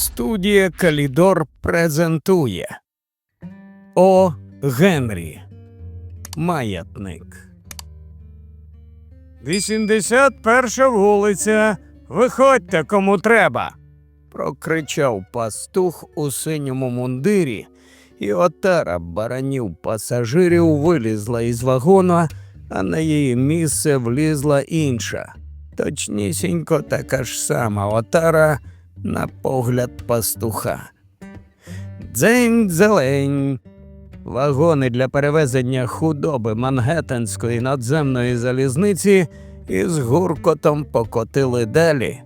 Студія Калідор презентує О. Генрі. Маятник. 81 вулиця. Виходьте, кому треба. прокричав пастух у синьому мундирі, і отара баранів пасажирів вилізла із вагона, а на її місце влізла інша. Точнісінько така ж сама отара на погляд пастуха. Дзень зелень. Вагони для перевезення худоби Мангеттенської надземної залізниці із гуркотом покотили далі.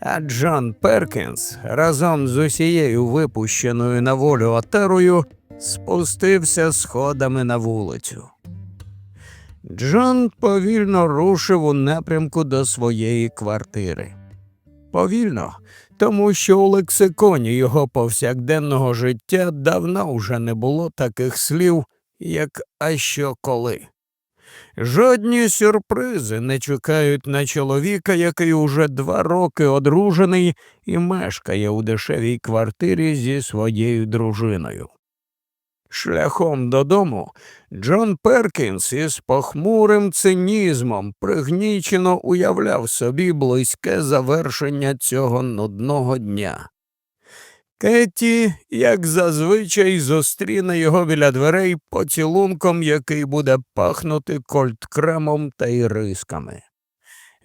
А Джон Перкінс разом з усією випущеною на волю отарою спустився сходами на вулицю. Джон повільно рушив у напрямку до своєї квартири. Повільно, тому що у лексиконі його повсякденного життя давно вже не було таких слів, як а що коли. Жодні сюрпризи не чекають на чоловіка, який уже два роки одружений і мешкає у дешевій квартирі зі своєю дружиною. Шляхом додому Джон Перкінс із похмурим цинізмом пригнічено уявляв собі близьке завершення цього нудного дня. Кетті, як зазвичай, зустріне його біля дверей поцілунком, який буде пахнути кольткремом та ірисками.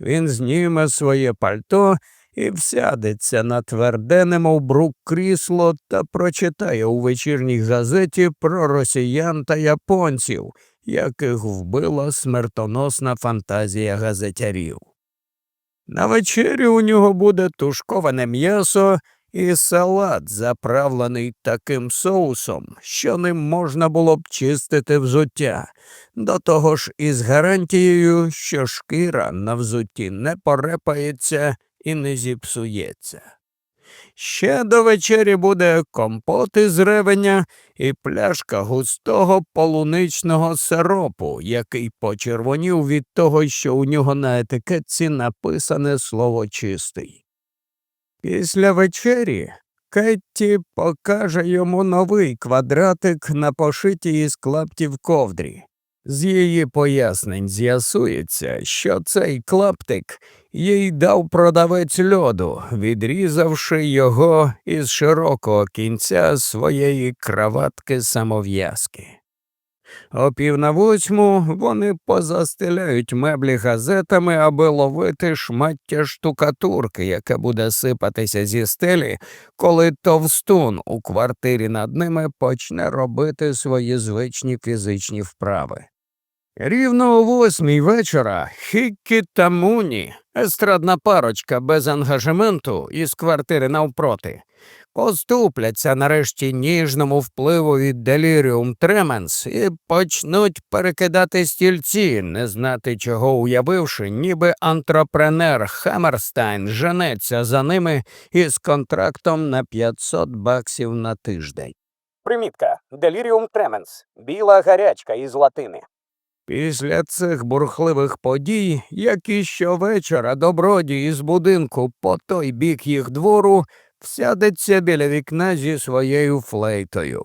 Він зніме своє пальто і всядеться на тверде, немов брук крісло та прочитає у вечірній газеті про росіян та японців, яких вбила смертоносна фантазія газетярів. На вечері у нього буде тушковане м'ясо і салат, заправлений таким соусом, що ним можна було б чистити взуття, до того ж із гарантією, що шкіра на взутті не порепається і не зіпсується. Ще до вечері буде компот із ревеня і пляшка густого полуничного сиропу, який почервонів від того, що у нього на етикетці написане слово чистий. Після вечері Кетті покаже йому новий квадратик на пошитій із клаптів ковдрі. З її пояснень з'ясується, що цей клаптик їй дав продавець льоду, відрізавши його із широкого кінця своєї краватки самов'язки. О пів на восьму вони позастеляють меблі газетами, аби ловити шмаття штукатурки, яке буде сипатися зі стелі, коли товстун у квартирі над ними почне робити свої звичні фізичні вправи. Рівно о восьмій вечора Хіккі та Муні, естрадна парочка без ангажементу із квартири навпроти, поступляться нарешті ніжному впливу від деліріум тременс і почнуть перекидати стільці, не знати чого уявивши, ніби антрепренер Хаммерстайн женеться за ними із контрактом на 500 баксів на тиждень. Примітка. Деліріум тременс. Біла гарячка із латини. Після цих бурхливих подій, як і щовечора добродій із будинку по той бік їх двору всядеться біля вікна зі своєю флейтою.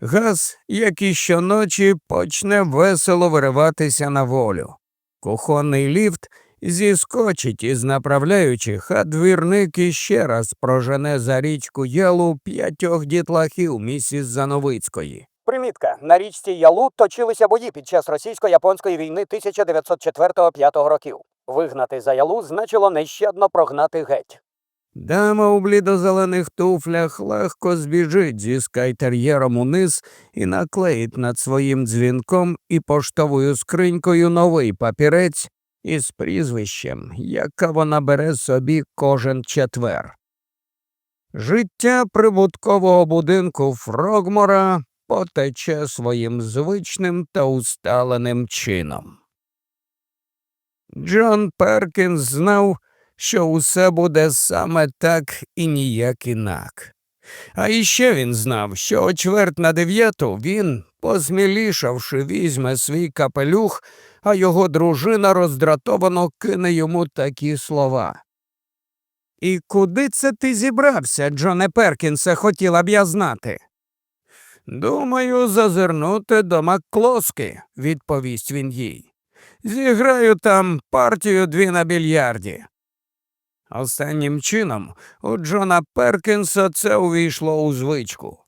Газ, як і щоночі, почне весело вириватися на волю. Кухонний ліфт зіскочить із направляючих, а двірник іще раз прожене за річку ялу п'ятьох дітлахів місіс Зановицької. Примітка. На річці Ялу точилися бої під час російсько-японської війни 1904-5 років. Вигнати за Ялу значило нещадно прогнати геть. Дама у блідозелених туфлях легко збіжить зі скайтер'єром униз і наклеїть над своїм дзвінком і поштовою скринькою новий папірець із прізвищем, яке вона бере собі кожен четвер. Життя прибуткового будинку Фрогмора потече своїм звичним та усталеним чином. Джон Перкінс знав, що усе буде саме так і ніяк інак. А іще він знав, що о чверть на дев'яту він, посмілішавши, візьме свій капелюх, а його дружина роздратовано кине йому такі слова. І куди це ти зібрався, Джоне Перкінсе, хотіла б я знати? Думаю, зазирнути до Макклоски, відповість він їй. Зіграю там партію дві на більярді. Останнім чином у Джона Перкінса це увійшло у звичку.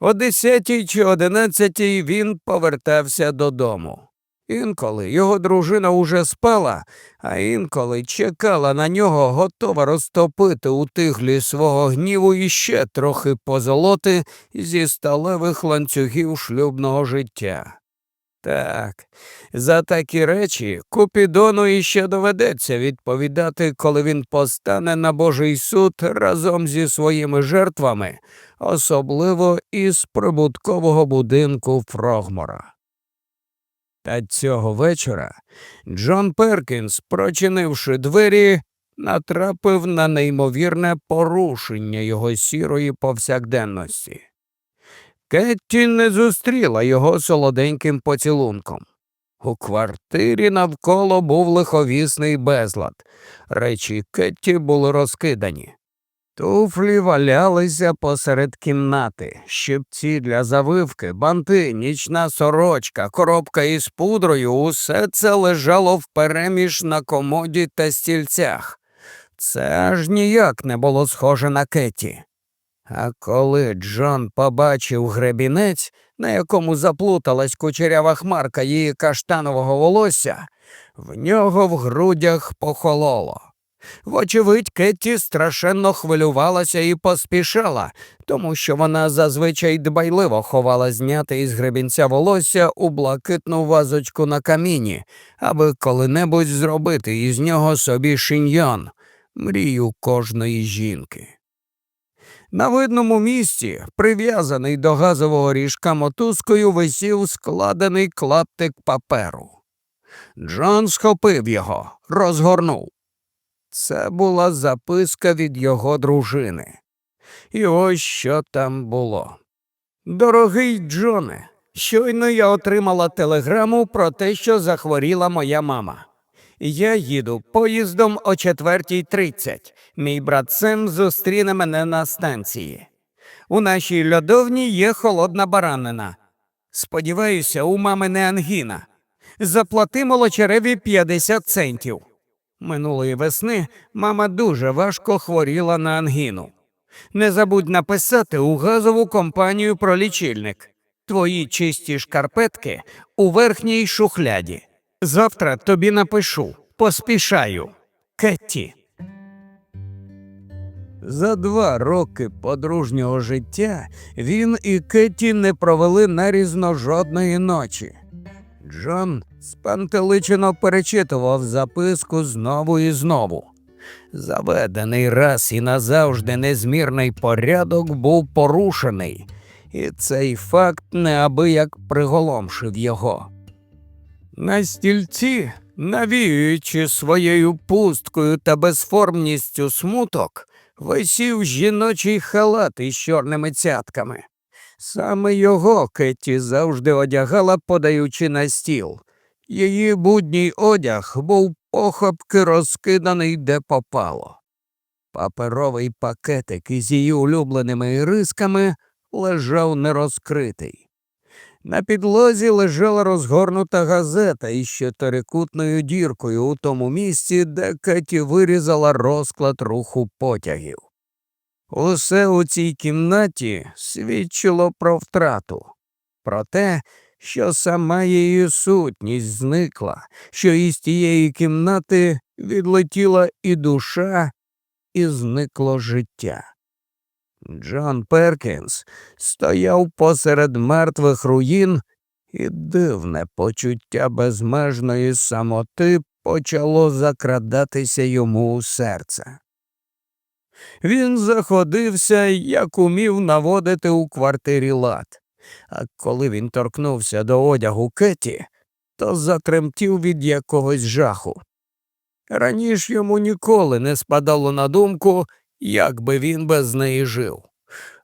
О десятій чи одинадцятій він повертався додому. Інколи його дружина уже спала, а інколи чекала на нього, готова розтопити у тиглі свого гніву і ще трохи позолоти зі сталевих ланцюгів шлюбного життя. Так, за такі речі Купідону іще доведеться відповідати, коли він постане на Божий суд разом зі своїми жертвами, особливо із прибуткового будинку Фрогмора. Та цього вечора Джон Перкінс, прочинивши двері, натрапив на неймовірне порушення його сірої повсякденності. Кетті не зустріла його солоденьким поцілунком. У квартирі навколо був лиховісний безлад. Речі Кетті були розкидані. Туфлі валялися посеред кімнати, щипці для завивки, банти, нічна сорочка, коробка із пудрою усе це лежало впереміж на комоді та стільцях. Це аж ніяк не було схоже на Кетті. А коли Джон побачив гребінець, на якому заплуталась кучерява хмарка її каштанового волосся, в нього в грудях похололо. Вочевидь, Кетті страшенно хвилювалася і поспішала, тому що вона зазвичай дбайливо ховала зняти із гребінця волосся у блакитну вазочку на каміні, аби коли-небудь зробити із нього собі шиньйон, мрію кожної жінки. На видному місці, прив'язаний до газового ріжка мотузкою, висів складений клаптик паперу. Джон схопив його, розгорнув. Це була записка від його дружини. І ось що там було. Дорогий Джоне, щойно я отримала телеграму про те, що захворіла моя мама. Я їду поїздом о 4.30. Мій брат Сем зустріне мене на станції. У нашій льодовні є холодна баранина. Сподіваюся, у мами не ангіна. Заплати молочереві 50 центів. Минулої весни мама дуже важко хворіла на ангіну. Не забудь написати у газову компанію про лічильник. Твої чисті шкарпетки у верхній шухляді. Завтра тобі напишу. Поспішаю. Кетті. За два роки подружнього життя він і Кетті не провели нарізно жодної ночі. Джон спантеличено перечитував записку знову і знову. Заведений раз і назавжди незмірний порядок був порушений, і цей факт неабияк приголомшив його. На стільці, навіюючи своєю пусткою та безформністю смуток, висів жіночий халат із чорними цятками. Саме його Кетті завжди одягала, подаючи на стіл. Її будній одяг був похопки розкиданий де попало. Паперовий пакетик із її улюбленими ірисками лежав нерозкритий. На підлозі лежала розгорнута газета із чотирикутною діркою у тому місці, де Кеті вирізала розклад руху потягів. Усе у цій кімнаті свідчило про втрату, про те, що сама її сутність зникла, що із тієї кімнати відлетіла і душа, і зникло життя. Джон Перкінс стояв посеред мертвих руїн, і дивне почуття безмежної самоти почало закрадатися йому у серце. Він заходився, як умів наводити у квартирі лад, а коли він торкнувся до одягу Кеті, то затремтів від якогось жаху. Раніше йому ніколи не спадало на думку, як би він без неї жив.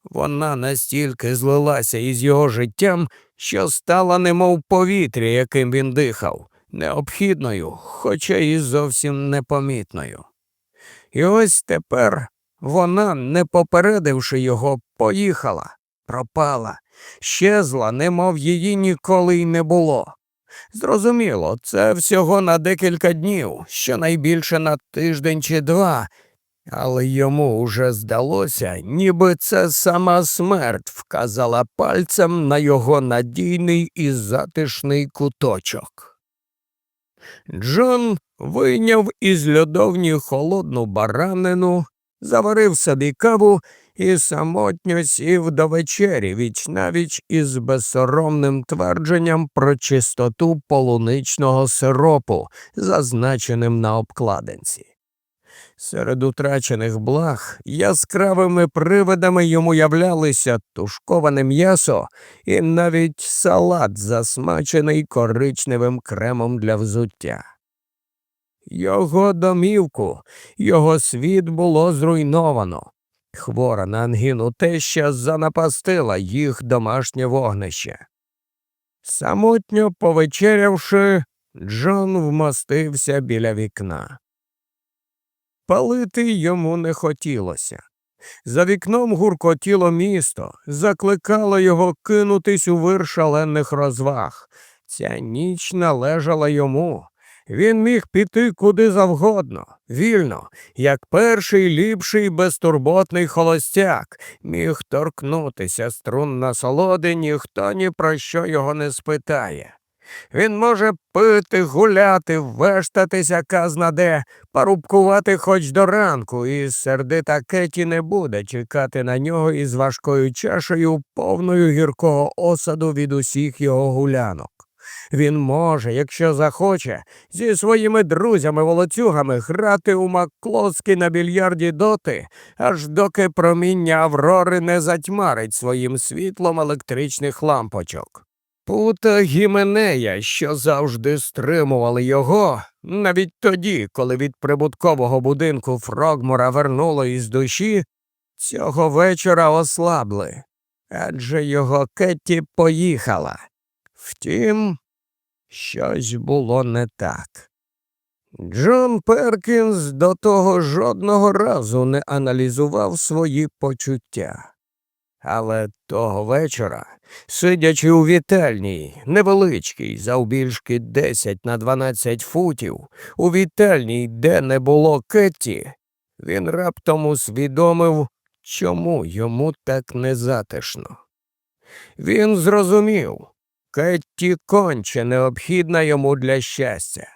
Вона настільки злилася із його життям, що стала немов повітря, яким він дихав, необхідною, хоча і зовсім непомітною. І ось тепер вона, не попередивши його, поїхала, пропала, щезла, немов її ніколи й не було. Зрозуміло, це всього на декілька днів, щонайбільше на тиждень чи два, але йому уже здалося, ніби це сама смерть вказала пальцем на його надійний і затишний куточок. Джон вийняв із льодовні холодну баранину, заварив собі каву і самотньо сів до вечері вічнавіч із безсоромним твердженням про чистоту полуничного сиропу, зазначеним на обкладинці. Серед утрачених благ яскравими привидами йому являлися тушковане м'ясо і навіть салат, засмачений коричневим кремом для взуття. Його домівку, його світ було зруйновано. Хвора на ангіну теща занапастила їх домашнє вогнище. Самотньо повечерявши, Джон вмостився біля вікна. Палити йому не хотілося. За вікном гуркотіло місто, закликало його кинутись у вир шалених розваг. Ця ніч належала йому. Він міг піти куди завгодно, вільно, як перший ліпший безтурботний холостяк, міг торкнутися струн насолоди, ніхто ні про що його не спитає. Він може пити, гуляти, вештатися казна де, парубкувати хоч до ранку, і сердита Кеті не буде чекати на нього із важкою чашею, повною гіркого осаду від усіх його гулянок. Він може, якщо захоче, зі своїми друзями-волоцюгами грати у Макклоски на більярді доти, аж доки проміння Аврори не затьмарить своїм світлом електричних лампочок. Пута Гіменея, що завжди стримували його, навіть тоді, коли від прибуткового будинку Фрогмора вернуло із душі, цього вечора ослабли, адже його Кетті поїхала. Втім, щось було не так. Джон Перкінс до того жодного разу не аналізував свої почуття. Але того вечора, сидячи у вітальні, невеличкій, завбільшки 10 на 12 футів, у вітальні, де не було Кетті, він раптом усвідомив, чому йому так незатишно. Він зрозумів, Кетті конче необхідна йому для щастя.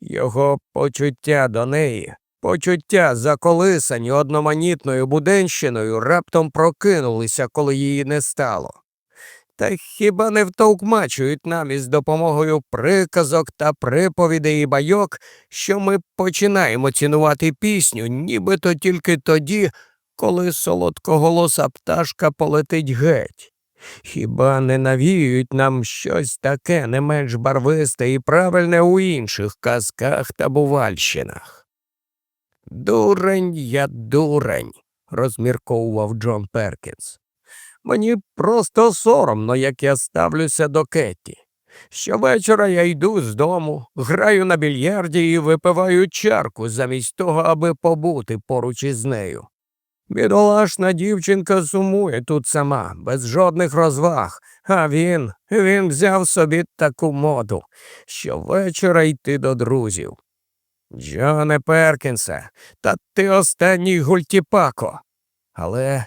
Його почуття до неї, почуття заколисані одноманітною буденщиною, раптом прокинулися, коли її не стало. Та хіба не втовкмачують нам із допомогою приказок та приповідей і байок, що ми починаємо цінувати пісню, нібито тільки тоді, коли солодкоголоса пташка полетить геть. Хіба не навіюють нам щось таке не менш барвисте і правильне у інших казках та бувальщинах? Дурень я дурень, розмірковував Джон Перкінс. Мені просто соромно, як я ставлюся до Кетті. Щовечора я йду з дому, граю на більярді і випиваю чарку замість того, аби побути поруч із нею. Бідолашна дівчинка сумує тут сама, без жодних розваг, а він, він взяв собі таку моду, щовечора йти до друзів. Джоне Перкінсе, та ти останній гультіпако. Але,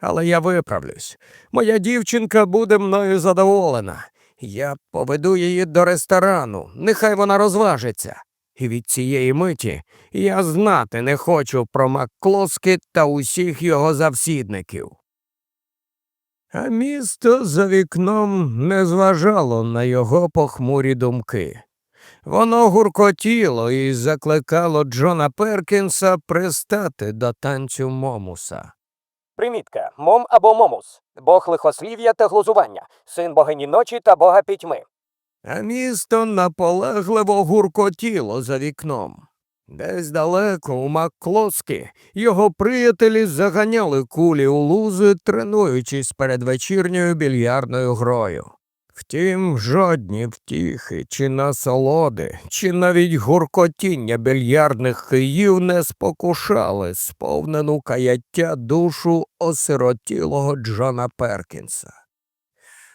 але я виправлюсь. Моя дівчинка буде мною задоволена. Я поведу її до ресторану, нехай вона розважиться. І від цієї миті я знати не хочу про Макклоски та усіх його завсідників. А місто за вікном не зважало на його похмурі думки. Воно гуркотіло і закликало Джона Перкінса пристати до танцю Момуса. Примітка Мом або Момус, бог лихослів'я та глузування, син богині ночі та бога пітьми. А місто наполегливо гуркотіло за вікном. Десь далеко у Макклоски його приятелі заганяли кулі у лузи, тренуючись перед вечірньою більярдною грою. Втім, жодні втіхи чи насолоди, чи навіть гуркотіння більярдних київ не спокушали сповнену каяття душу осиротілого Джона Перкінса.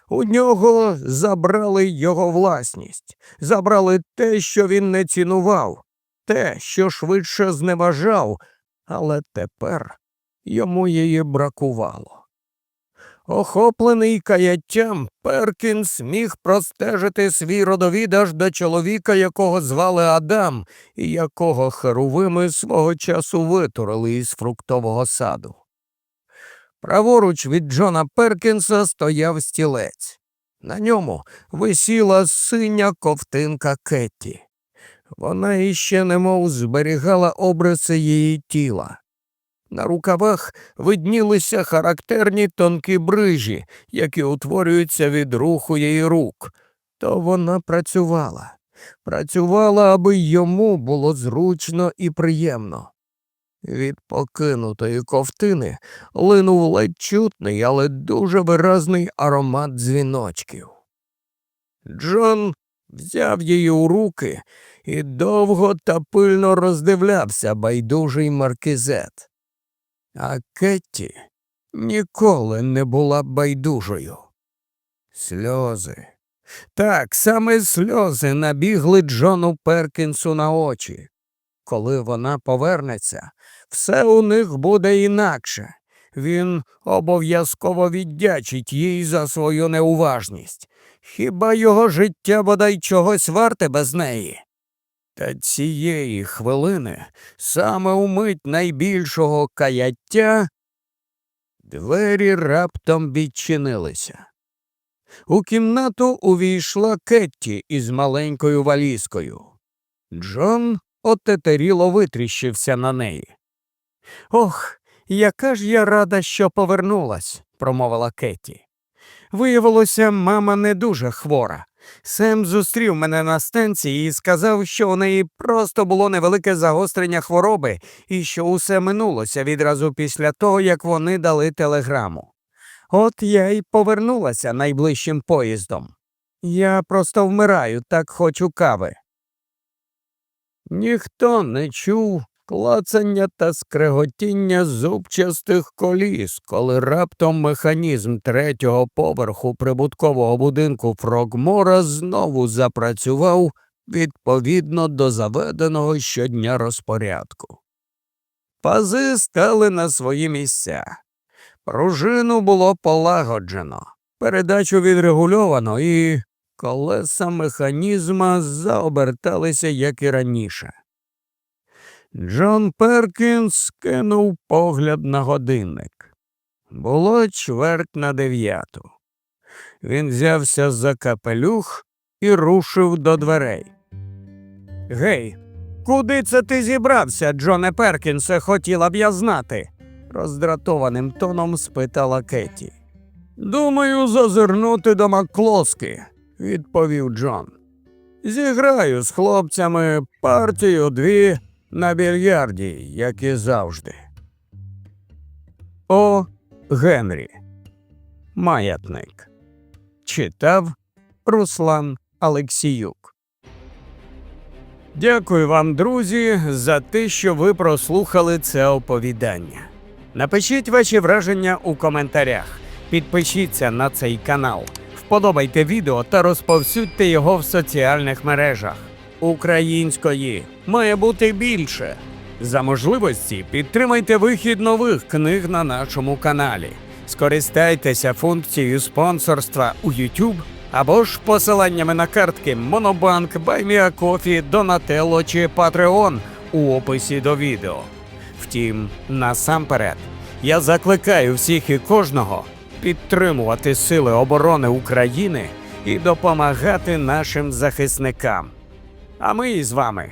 У нього забрали його власність, забрали те, що він не цінував, те, що швидше зневажав, але тепер йому її бракувало. Охоплений каяттям, Перкінс міг простежити свій родовід аж до чоловіка, якого звали Адам, і якого херувими свого часу витурили із фруктового саду. Праворуч від Джона Перкінса стояв стілець. На ньому висіла синя ковтинка Кетті. Вона іще немов зберігала обриси її тіла. На рукавах виднілися характерні тонкі брижі, які утворюються від руху її рук. То вона працювала. Працювала, аби йому було зручно і приємно. Від покинутої ковтини линув ледь чутний, але дуже виразний аромат дзвіночків. Джон взяв її у руки і довго та пильно роздивлявся байдужий маркізет. А Кетті ніколи не була байдужою. Сльози. Так, саме сльози набігли Джону Перкінсу на очі. Коли вона повернеться, все у них буде інакше. Він обов'язково віддячить їй за свою неуважність. Хіба його життя бодай чогось варте без неї? Та цієї хвилини, саме у мить найбільшого каяття, двері раптом відчинилися. У кімнату увійшла Кетті із маленькою валізкою. Джон отетеріло витріщився на неї. Ох, яка ж я рада, що повернулась, промовила Кетті. Виявилося, мама не дуже хвора. Сем зустрів мене на станції і сказав, що у неї просто було невелике загострення хвороби і що усе минулося відразу після того, як вони дали телеграму. От я й повернулася найближчим поїздом. Я просто вмираю, так хочу кави. Ніхто не чув клацання та скреготіння зубчастих коліс, коли раптом механізм третього поверху прибуткового будинку Фрогмора знову запрацював відповідно до заведеного щодня розпорядку. Пази стали на свої місця. Пружину було полагоджено, передачу відрегульовано і колеса механізма заоберталися, як і раніше. Джон Перкінс кинув погляд на годинник. Було чверть на дев'яту. Він взявся за капелюх і рушив до дверей. Гей, куди це ти зібрався, Джоне Перкінсе, хотіла б я знати? роздратованим тоном спитала Кетті. Думаю, зазирнути до Макклоски, відповів Джон. Зіграю з хлопцями партію дві на більярді, як і завжди. О. Генрі. Маятник. Читав Руслан Алексіюк. Дякую вам, друзі, за те, що ви прослухали це оповідання. Напишіть ваші враження у коментарях. Підпишіться на цей канал, вподобайте відео та розповсюдьте його в соціальних мережах. Української має бути більше. За можливості підтримайте вихід нових книг на нашому каналі. Скористайтеся функцією спонсорства у YouTube або ж посиланнями на картки Монобанк, BuyMeACoffee, Donatello чи Patreon у описі до відео. Втім, насамперед, я закликаю всіх і кожного підтримувати Сили оборони України і допомагати нашим захисникам. А ми із вами